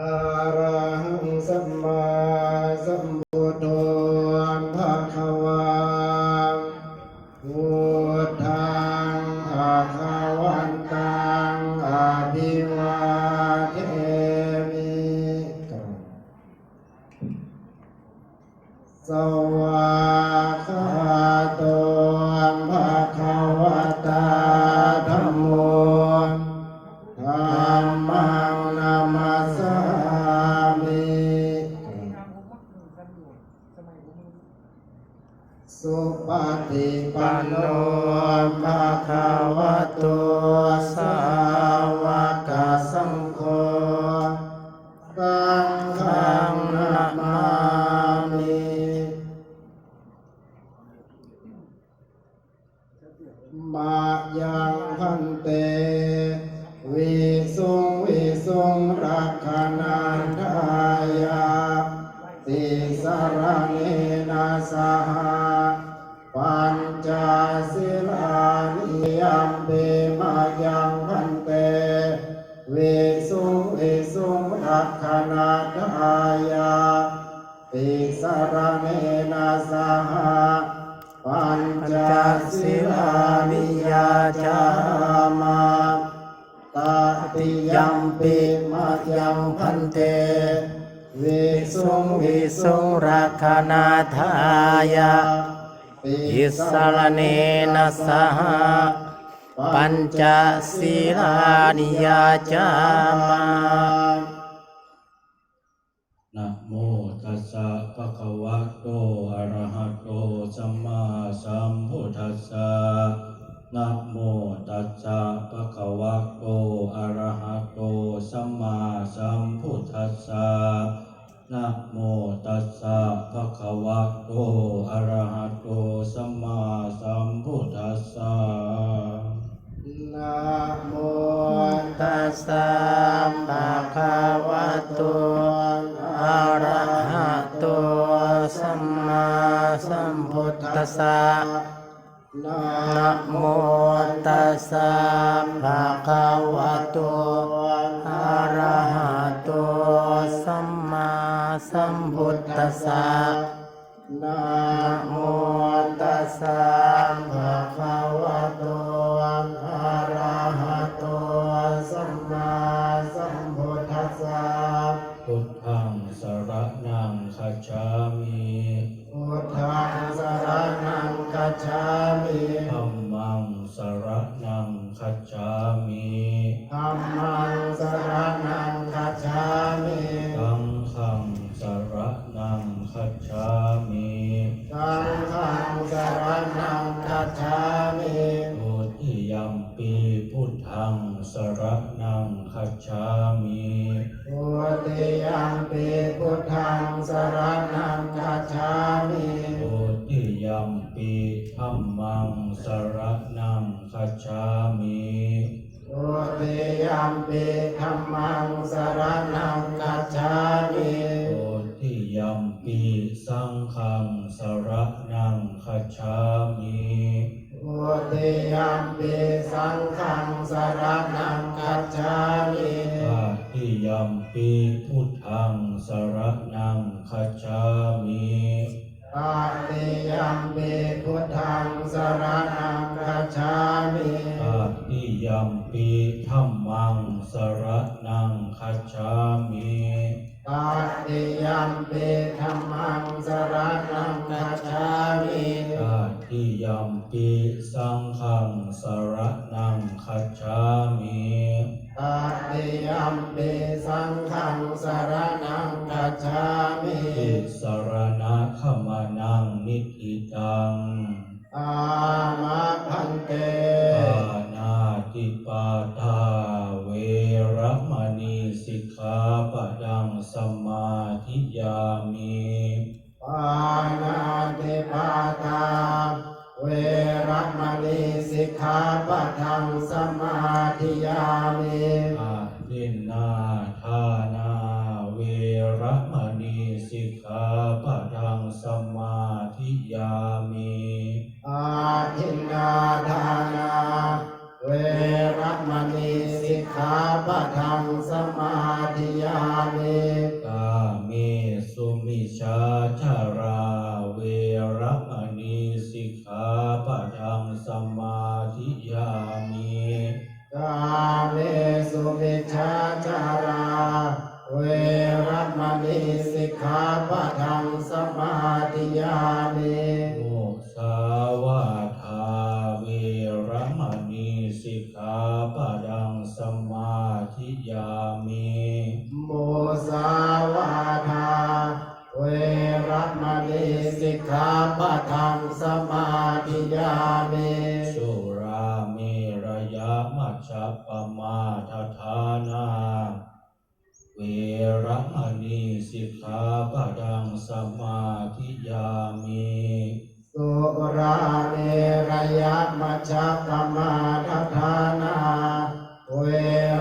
อะระหังสัมมาสัมพุทโธภะคะวาพุทธังอะคะวันตังอะภิวาเทมิสว สุปฏิปันโนภะคะวะโตสาวกสังโฆสังฆังนามามิมายังพันเตวิสุงวิสุงรักขนันทายาติสารเนนะสหปั ติสารเนนะสหปัญจศิลานิยาจามาตติยัมปิมายังพันเตวิสุงวิสุงรักนาทายาอิสรเนนะสหปัญจศิลานิยาจามา นะโมตัสสะภะคะวะโตอะระหะโตสัมมาสัมพุทธัสสะนะโมตัสสะภะคะวะโตอะระหะโตสัมมาสัมพุทธัสสะนะโมตัสสะภะคะวะโตอะระหะโตสัมมาสัมพุทธัสสะนะโมตัสสะภะคะวะโต สะนะโมตัสสะภะคะวะโตอะระหะโตสัมมาสัมพุทธัสสะนะโมตัสสะ รณังคัจฉามิพุทธังสรณังคัจฉามิธัมมังสรณังคัจฉามิธัมมังสรณังคัจฉามิสังฆังสรณังคัจฉามิสังฆังสรณัง ยัมปีธัมมังสรณังคัจฉามิพุติยัมปิธัมมังสรณังคัจฉามิโอทิยัมปีสังฆังสรณังคัจฉามิพุติยัมปิสังฆังสรณังคัจฉามิตาทิยัมปีพุ มิตาทิยัมปีธัมมังสรณังคัจฉามิปาติยัมปิธัมมังสรณังคัจฉามิตาทิยัมปีสังฆังสรณังคัจฉามิปาติยัมปิ สิกขาปะดังสมาธิยามิปานาติปาตาเวรมณีสิกขาปะทังสมาธิยามิอาทินนาทานาเวรมณีสิกขาปะดังสมาธิยามิอา สุมิชาชาราเวรมณีสิกขาปะทังสมาธิยามิกาเมสุมิชาจาราเวรมณีสิกขาปะทังสมาธิยามิ มาธิยามิสุราเมรยะมัชฌัปปมาทฐานาเวระมณีสิกขาปะทังสมาธิยามิสุราเมรยะมัชฌัปปมาทฐานาเว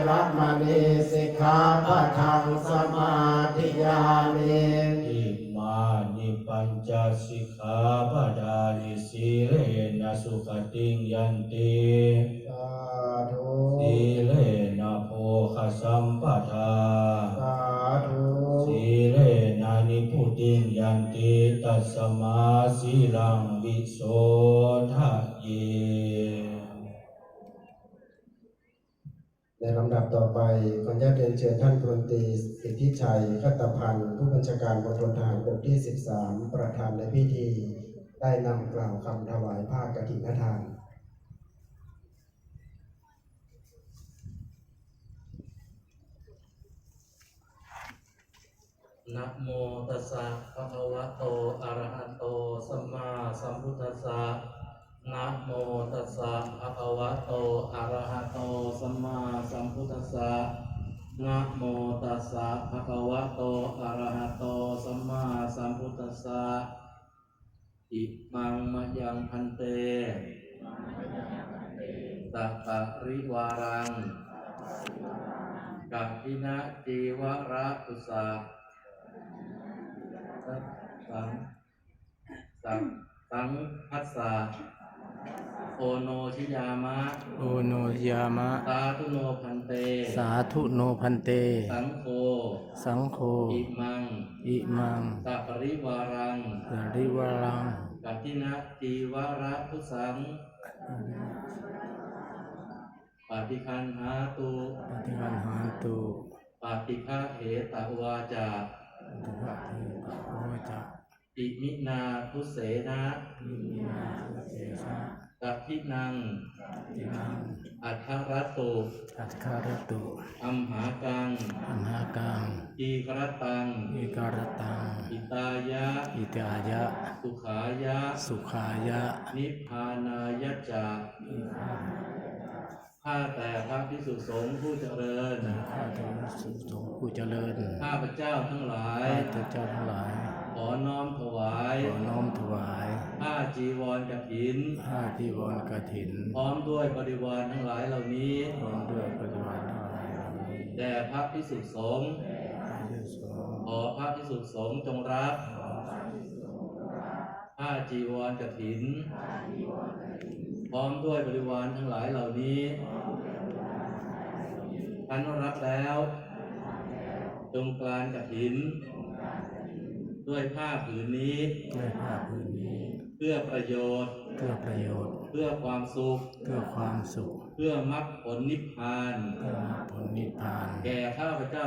รมณีสิกขาปะทังสมาธิยามิอิมานิปัญจสิกขาป ติงยันติสาธุสีเลนะโภคสัมปทาสาธุสีเลนะนิพุติงยันติตัสสมาสีลังวิโสทะเยในลำดับต่อไปขออนุญาตเรียนเชิญท่านพลตรีสิทธิชัยคัตตพันธ์ผู้บัญชาการมณฑลทหารบกที่ 13 ประธานในพิธี ได้นำกล่าวคำถวายผ้ากฐินทานนะโมตัสสะภะคะวะโต อะระหะโต สัมมาสัมพุทธัสสะนะโมตัสสะภะคะวะโต อะระหะโต สัมมาสัมพุทธัสสะนะโมตัสสะภะคะวะโต อะระหะโต สัมมาสัมพุทธัสสะ อิมังมะยังพันเตสัพปะริวารังกัปปินะจีวระอุสาสังสังสังพัสสะโอโนชิยามะ โอโนยามะตาตุโนพันเต สาธุโนพันเต สังโฆ สังโฆ อิมัง อิมังสัปริวารังสริวรังกัปปินะจีวระทุสังปฏิคันหาตุปฏิคันหานตุปฏิฆาเหตวาจาปฏิฆะเทปะโอจะอิมินาทุเสนะอิมินาสเสสะ กัปพินังตินัง อัทธรตุอัตคารตุอัมหากัง อันหากังอีกรตังอิการตัง อิตายะ อิตายะ สุขายะ สุขายะ นิพพานายะจาข้าแต่พระพิสุสงฆ์ผู้เจริญ ข้าแต่สุสงฆ์ผู้เจริญ ข้าพเจ้าทั้งหลาย ข้าแต่เจ้าทั้งหลาย ขอน้อมถวาย ขอน้อมถวายผ้าจีวรกฐินผ้าที่วรกฐิน พร้อมด้วยบริวารทั้งหลายเหล่านี้ พร้อมด้วยปฏิวัติทั้งหลายเหล่านี้แด่พระพิสุสงฆ์พระเยซูขอพระพิสุสงฆ์จงรับผ้าจีวรกฐิน พร้อมด้วยบริวารทั้งหลายเหล่านี้ท่านรับแล้วจงกลานกฐิน ด้วยผ้าผืนนี้ ด้วยผ้าผืนนี้ เพื่อประโยชน์ เพื่อประโยชน์ เพื่อความสุข เพื่อความสุข เพื่อมรรคผลนิพพาน เพื่อมรรคผลนิพพาน แก่ข้าพเจ้า